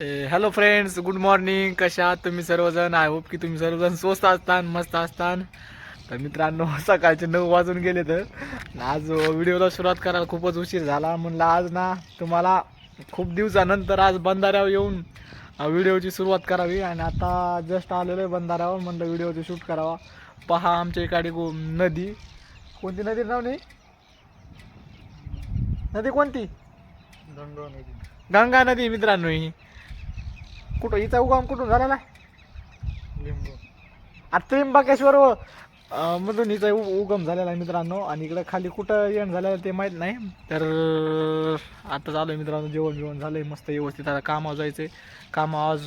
Hello friends good morning कशा आहात तुम्ही सर्वजण? आय होप की तुम्ही सर्वजण स्वस्त असतान मस्त असतान. तर मित्रांनो सकाळचे नऊ वाजून गेले तर. आज व्हिडिओला सुरुवात करायला खूपच उशीर झाला. म्हणलं आज ना तुम्हाला खूप दिवसानंतर आज बंधाऱ्यावर येऊन व्हिडिओची सुरुवात करावी. आणि आता जस्ट आलेलो आहे बंधाऱ्यावर. म्हणलं व्हिडिओची शूट करावा. पहा आमच्या इकडे गो नदी. कोणती नदी नाव नाही? नदी कोणती? गंगा नदी. गंगा नदी मित्रांनो ही. कुठं? हिचा उगम कुठून झालेला आता त्र्यंबकेश्वर अं, मधून हिचा उ- उगम झालेला आहे मित्रांनो. आणि इकडे खाली कुठं येण झालेलं ते माहीत नाही. तर आता चालू आहे मित्रांनो जेवण जेवण झालं आहे मस्त व्यवस्थित. आता कामावर जायचं आहे कामावर आज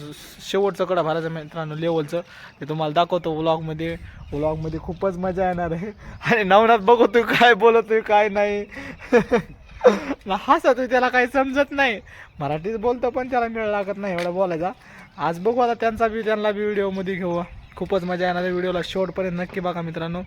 शेवटचं कडा भरायचं मित्रांनो लेवलचं. ते तुम्हाला दाखवतो व्लॉगमध्ये. व्लॉगमध्ये खूपच मजा येणार आहे. आणि नवनाथ बघतोय काय बोलतोय काय नाही. ना तू त्याला काही समजत नाही. मराठीत बोलतो पण त्याला मिळ लागत नाही एवढा बोलायचा. आज बघू आता त्यांचा बी त्यांना बी व्हिडिओमध्ये घेऊ. खूपच मजा येणार आहे व्हिडिओला शेवटपर्यंत नक्की बघा मित्रांनो.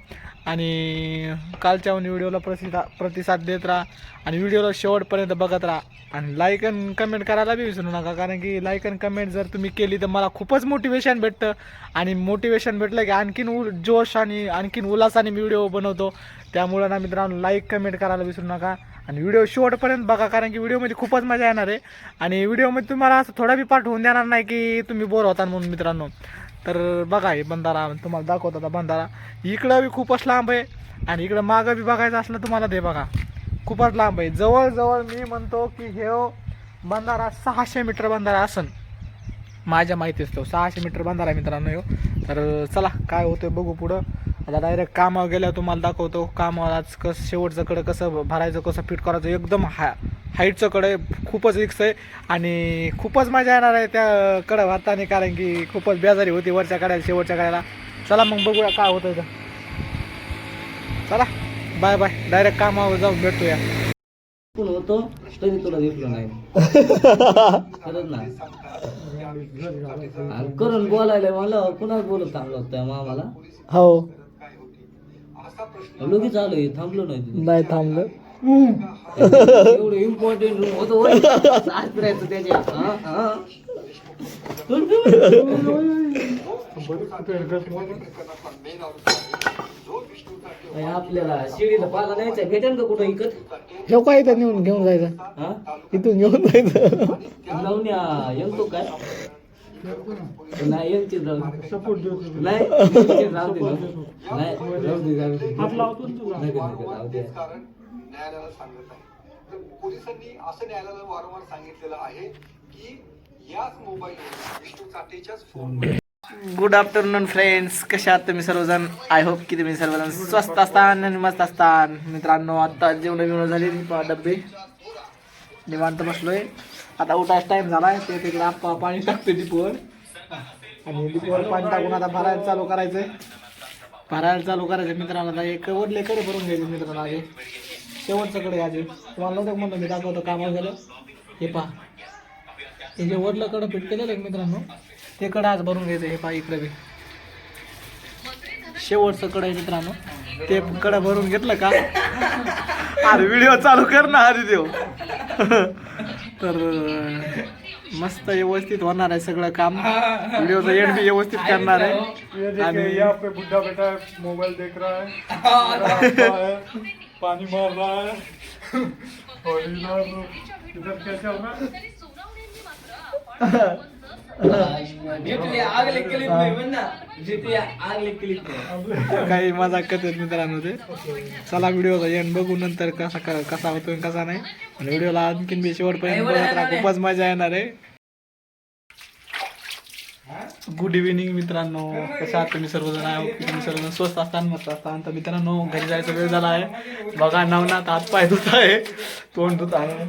आणि कालच्या व्हिडिओला प्रतिसा प्रतिसाद देत राहा. आणि व्हिडिओला शेवटपर्यंत बघत राहा. आणि लाईक आणि कमेंट करायला बी विसरू नका कारण की लाईक आणि कमेंट जर तुम्ही केली तर मला खूपच मोटिवेशन भेटतं. आणि मोटिवेशन भेटलं की आणखीन उ जोश आणि आणखीन उल्हासाने व्हिडिओ बनवतो. त्यामुळं ना मित्रांनो लाईक कमेंट करायला विसरू नका. आणि व्हिडिओ शेवटपर्यंत बघा कारण की व्हिडिओमध्ये खूपच मजा येणार आहे. आणि व्हिडिओमध्ये तुम्हाला असं थोडा बी पार्ट होऊन देणार नाही की तुम्ही बोर होता म्हणून मित्रांनो. तर बघा हे बंधारा तुम्हाला दाखवत होता बंधारा. इकडं बी खूपच लांब आहे आणि इकडं मागं बी बघायचं असलं तुम्हाला ते बघा. खूपच लांब आहे. जवळजवळ मी म्हणतो की हे हो बंधारा सहाशे मीटर बंधारा असन. माझ्या माहितीच तो सहाशे मीटर बंधारा मित्रांनो हो तर चला काय होतं बघू पुढं. आता डायरेक्ट कामावर गेल्यावर तुम्हाला दाखवतो. कामावर आज कसं शेवटचं कडं कसं भरायचं कसं फिट करायचं एकदम हा हाईटचं कडं आहे खूपच रिक्स आहे. आणि खूपच मजा येणार आहे त्या कडं भरताना कारण की खूपच बेजारी होती वरच्या कड्याला शेवटच्या कड्याला. चला मग बघूया काय होतं इथं चला बाय बाय डायरेक्ट कामावर जाऊन भेटूया. होतो? तरी तुला दिसलं नाही. खरंच ना. आणि करून बोलायला मला कुणाला बोलत थांबलो होतं मामाला? हो. लगेच आलो थांबलो नाही तिथे. नाही थांबलं. एवढं इम्पॉर्टंट रूम होतं होय. आज फिरायचं त्याच्या. हा, हा. आपल्याला शिडीला पाला न्यायचा भेटेल का कुठं इकत? हे काय इथं नेऊन घेऊन जायचं. हा? इथून घेऊन जायचं. लावण्या येतो काय? नाही येते जाऊ दे. नाही येते जाऊ दे ना. नाही जाऊ दे जाऊ दे. नका, नका, जाऊ दे. कारण न्यायालयाला सांगत आहे. तर पोलिसांनी असं न्यायालयाला वारंवार सांगितलेलं आहे की याच मोबाईल विष्णू चाटेच्याच फोन गुड आफ्टरनून फ्रेंड्स कशा आहात तुम्ही सर्वजण? आय होप की तुम्ही सर्वजण स्वस्त असतान आणि मस्त असतान. मित्रांनो आता जेवण बिवणं झाली पहा डब्बे. निवांत बसलोय. आता उठायचा टाइम झालाय. ते तिकडे आप्पा पाणी टाकतोय डिपोवर आणि डिपोवर पाणी टाकून आता भरायला चालू करायचंय. भरायला चालू करायचं मित्रांनो. आता एक वडले कडे भरून घ्यायचे मित्रांनो आधी शेवटचं कडे आधी तुम्हाला नव्हतं म्हणतो मी दाखवतो कामावर झालं हे पहा. हे जे वरलं कडं फिट केलेलं आहे मित्रांनो ते कडं आज भरून घ्यायचं हे पहा इकडे बी. शेवटचं कडं आहे मित्रांनो. ते कडं भरून घेतलं का? अरे व्हिडिओ चालू कर ना अरे देव तर मस्त व्यवस्थित होणार आहे सगळं काम. व्हिडिओचं एंड बी व्यवस्थित करणार आहे. आणि यहाँ पे बुढ़ा बेटा मोबाइल देख रहा है. है, पानी मार रहा है. और इधर इधर क्या चल रहा है? काही मजा करतात मित्रांनो ते. चला व्हिडिओचा एंड बघू नंतर कसा क- कसा होतोय आणि कसा नाही. आणि व्हिडिओला आणखीन बी शेवटपर्यंत बघत राहा खूपच मजा येणार आहे. गुड इव्हिनिंग मित्रांनो. कशा आहात तुम्ही सर्वजण? आहे की तुम्ही सर्वजण स्वस्त असताना मस्त असताना तर मित्रांनो घरी जायचा वेळ झाला आहे. बघा नवनाथ हात पाय धुत आहे तोंड धुत आहे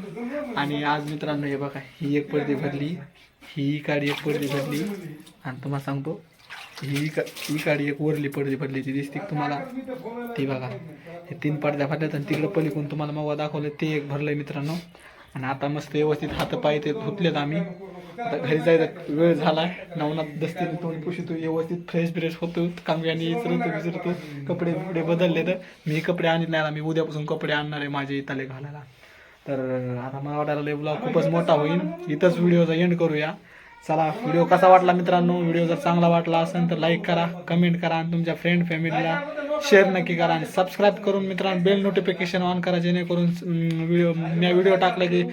आणि आज मित्रांनो हे बघा ही एक पडदी भरली. ही काडी एक पडदी पडली आणि तुम्हाला सांगतो ही का ही काडी एक वरली पडदी भरली ती दिसते तुम्हाला? ती बघा हे तीन पडद्या फाटल्यात आणि तिकडं पलीकडून तुम्हाला मग दाखवलं ते एक भरलंय मित्रांनो. आणि आता मस्त व्यवस्थित हात पाय ते धुतलेत आम्ही. आता घरी जायचा वेळ झाला नवनाथ दस्तीने तोंड पुशितो व्यवस्थित फ्रेश फ्रेश होतो कामग्याने विसरतो विचरतो कपडे बिपडे बदलले तर मी कपडे आणले नाही मी उद्यापासून कपडे आणणार आहे माझ्या इथले घालायला. तर आता मला वाटायला ब्लॉग खूपच मोठा होईल इथंच व्हिडिओचा एंड करूया. चला व्हिडिओ कसा वाटला मित्रांनो? व्हिडिओ जर चांगला वाटला असेल तर लाईक करा कमेंट करा आणि तुमच्या फ्रेंड फॅमिलीला शेअर नक्की करा आणि सबस्क्राईब करून मित्रांनो बेल नोटिफिकेशन ऑन करा जेणेकरून व्हिडिओ मी व्हिडिओ टाकला की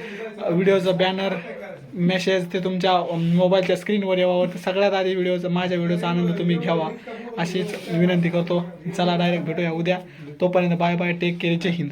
व्हिडिओचं बॅनर मेसेज ते तुमच्या मोबाईलच्या स्क्रीनवर यावावर तर सगळ्यात आधी व्हिडिओचा माझ्या व्हिडिओचा आनंद तुम्ही घ्यावा. अशीच विनंती करतो. चला डायरेक्ट भेटूया उद्या. तोपर्यंत bye bye take care Jai Hind.